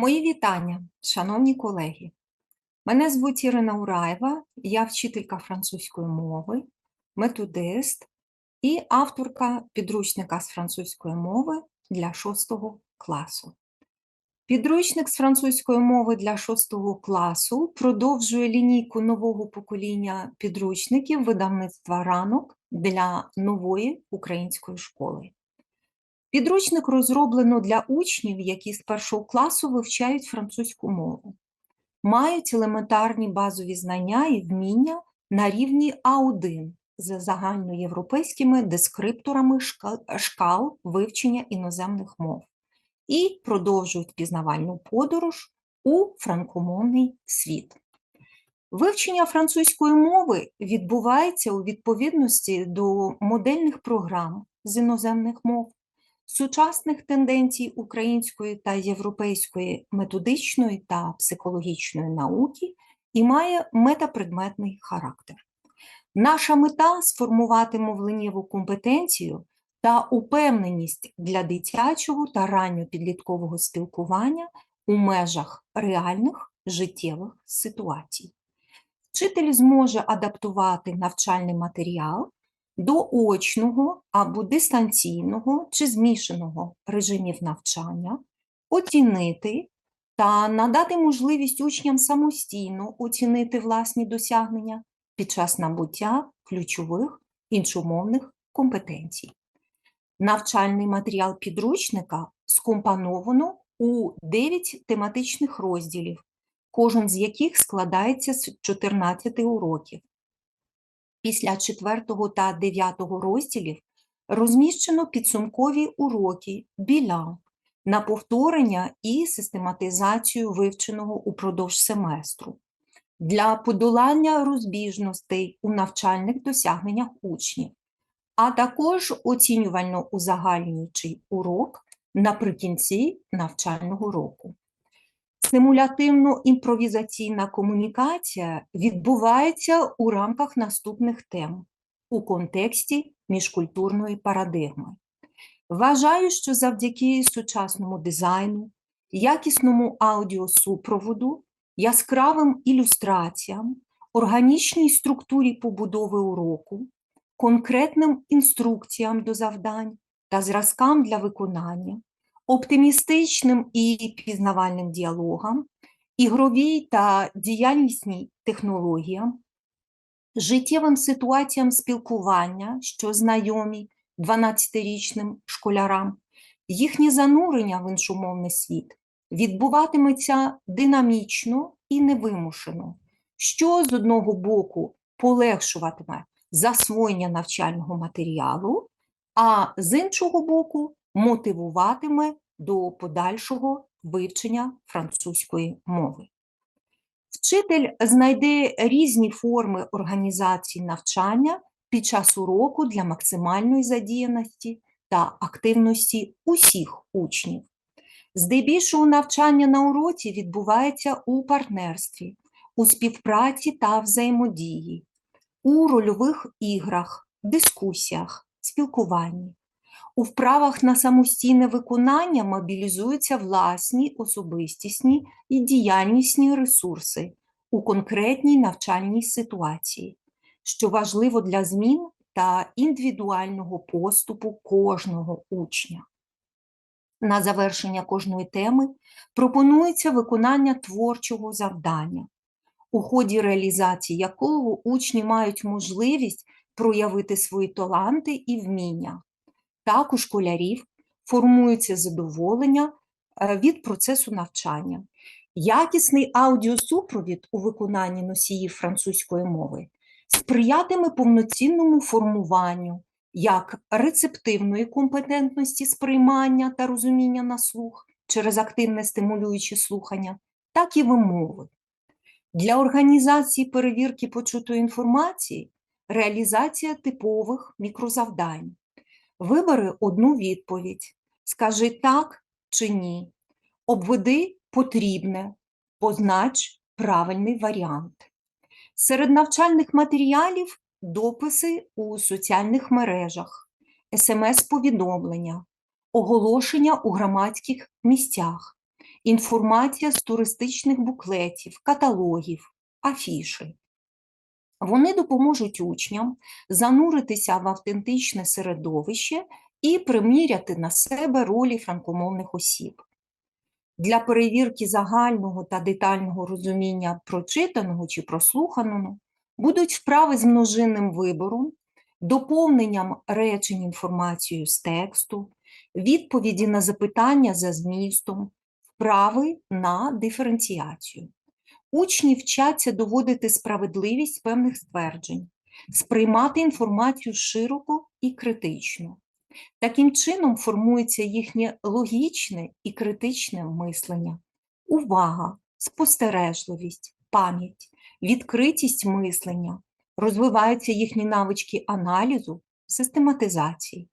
Мої вітання, шановні колеги. Мене звуть Ірина Ураєва, я вчителька французької мови, методист і авторка підручника з французької мови для 6 класу. Підручник з французької мови для 6 класу продовжує лінійку нового покоління підручників видавництва ранок для нової української школи. Підручник розроблено для учнів, які з першого класу вивчають французьку мову, мають елементарні базові знання і вміння на рівні А1 за загальноєвропейськими дескрипторами шкал вивчення іноземних мов і продовжують пізнавальну подорож у франкомовний світ. Вивчення французької мови відбувається у відповідності до модельних програм з іноземних мов сучасних тенденцій української та європейської методичної та психологічної науки і має метапредметний характер. Наша мета сформувати мовленнєву компетенцію та упевненість для дитячого та ранньопідліткового спілкування у межах реальних життєвих ситуацій. Вчитель зможе адаптувати навчальний матеріал до очного або дистанційного чи змішаного режимів навчання, оцінити та надати можливість учням самостійно оцінити власні досягнення під час набуття ключових іншомовних компетенцій. Навчальний матеріал підручника скомпоновано у 9 тематичних розділів, кожен з яких складається з 14 уроків. Після 4 та 9 розділів розміщено підсумкові уроки біля на повторення і систематизацію вивченого упродовж семестру для подолання розбіжностей у навчальних досягненнях учнів, а також оцінювально узагальнюючий урок наприкінці навчального року. Симулятивно-імпровізаційна комунікація відбувається у рамках наступних тем у контексті міжкультурної парадигми. Вважаю, що завдяки сучасному дизайну, якісному аудіосупроводу, яскравим ілюстраціям, органічній структурі побудови уроку, конкретним інструкціям до завдань та зразкам для виконання, оптимістичним і пізнавальним діалогам, ігровій та діяльнісній технологіям, життєвим ситуаціям спілкування, що знайомі 12-річним школярам, їхнє занурення в іншомовний світ відбуватиметься динамічно і невимушено, що з одного боку полегшуватиме засвоєння навчального матеріалу, а з іншого боку мотивуватиме до подальшого вивчення французької мови. Вчитель знайде різні форми організації навчання під час уроку для максимальної задіяності та активності усіх учнів. Здебільшого навчання на уроці відбувається у партнерстві, у співпраці та взаємодії, у рольових іграх, дискусіях, спілкуванні. У вправах на самостійне виконання мобілізуються власні особистісні і діяльнісні ресурси у конкретній навчальній ситуації, що важливо для змін та індивідуального поступу кожного учня. На завершення кожної теми пропонується виконання творчого завдання, у ході реалізації якого учні мають можливість проявити свої таланти і вміння. Так у школярів формується задоволення е, від процесу навчання. Якісний аудіосупровід у виконанні носіїв французької мови сприятиме повноцінному формуванню як рецептивної компетентності сприймання та розуміння на слух через активне стимулююче слухання, так і вимови. Для організації перевірки почутої інформації реалізація типових мікрозавдань. Вибери одну відповідь, скажи так чи ні, обведи потрібне, познач правильний варіант. Серед навчальних матеріалів дописи у соціальних мережах, смс-повідомлення, оголошення у громадських місцях, інформація з туристичних буклетів, каталогів, афіши. Вони допоможуть учням зануритися в автентичне середовище і приміряти на себе ролі франкомовних осіб. Для перевірки загального та детального розуміння прочитаного чи прослуханого будуть вправи з множинним вибором, доповненням речень інформацією з тексту, відповіді на запитання за змістом, вправи на диференціацію. Учні вчаться доводити справедливість певних стверджень, сприймати інформацію широко і критично. Таким чином формується їхнє логічне і критичне мислення, увага, спостережливість, пам'ять, відкритість мислення, розвиваються їхні навички аналізу, систематизації.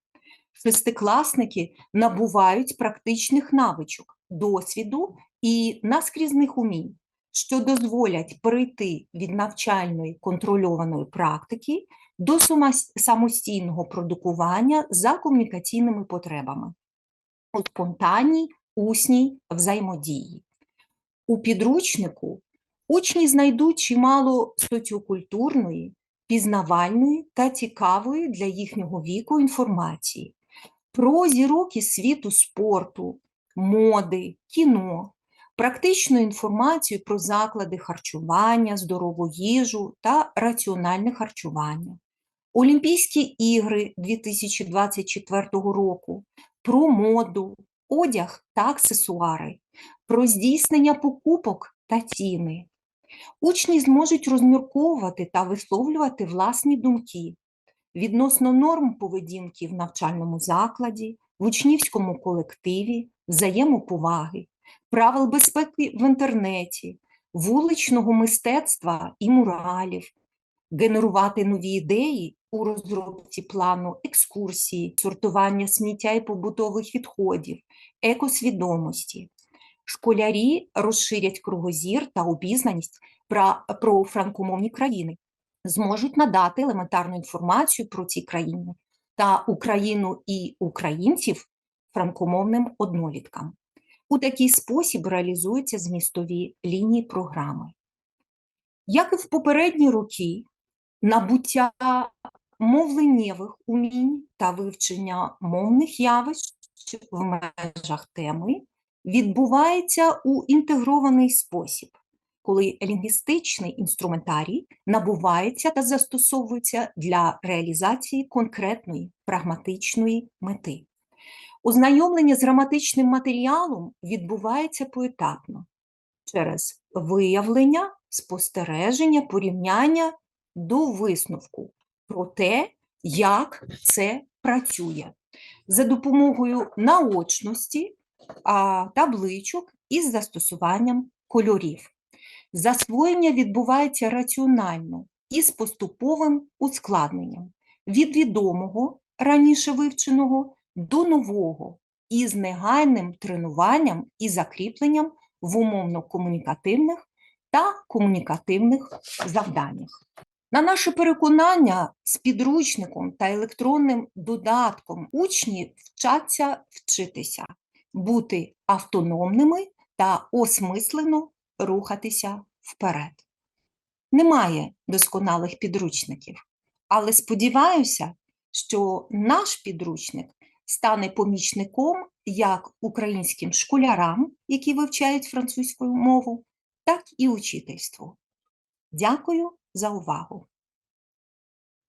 Шестикласники набувають практичних навичок, досвіду і наскрізних умінь, що дозволять перейти від навчальної контрольованої практики до самостійного продукування за комунікаційними потребами у спонтанній усній взаємодії. У підручнику учні знайдуть чимало соціокультурної, пізнавальної та цікавої для їхнього віку інформації про зірок із світу спорту, моди, кіно, практичну інформацію про заклади харчування, здорову їжу та раціональне харчування, Олімпійські ігри 2024 року, про моду, одяг та аксесуари, про здійснення покупок та ціни. Учні зможуть розмірковувати та висловлювати власні думки відносно норм поведінки в навчальному закладі, в учнівському колективі, взаємоповаги, правил безпеки в інтернеті, вуличного мистецтва і муралів, генерувати нові ідеї у розробці плану екскурсії, сортування сміття і побутових відходів, екосвідомості. Школярі розширять кругозір та обізнаність про, про франкомовні країни, зможуть надати елементарну інформацію про ці країни та Україну і українців франкомовним одноліткам. У такий спосіб реалізуються змістові лінії програми. Як і в попередні роки, набуття мовленнєвих умінь та вивчення мовних явищ в межах теми відбувається у інтегрований спосіб, коли лінгвістичний інструментарій набувається та застосовується для реалізації конкретної прагматичної мети. Ознайомлення з граматичним матеріалом відбувається поетапно через виявлення, спостереження, порівняння до висновку про те, як це працює за допомогою наочності, табличок із застосуванням кольорів. Засвоєння відбувається раціонально і з поступовим ускладненням від відомого раніше вивченого до нового із негайним тренуванням і закріпленням в умовно-комунікативних та комунікативних завданнях. На наше переконання, з підручником та електронним додатком учні вчаться вчитися, бути автономними та осмислено рухатися вперед. Немає досконалих підручників, але сподіваюся, що наш підручник стане помічником як українським школярам, які вивчають французьку мову, так і учительству. Дякую за увагу!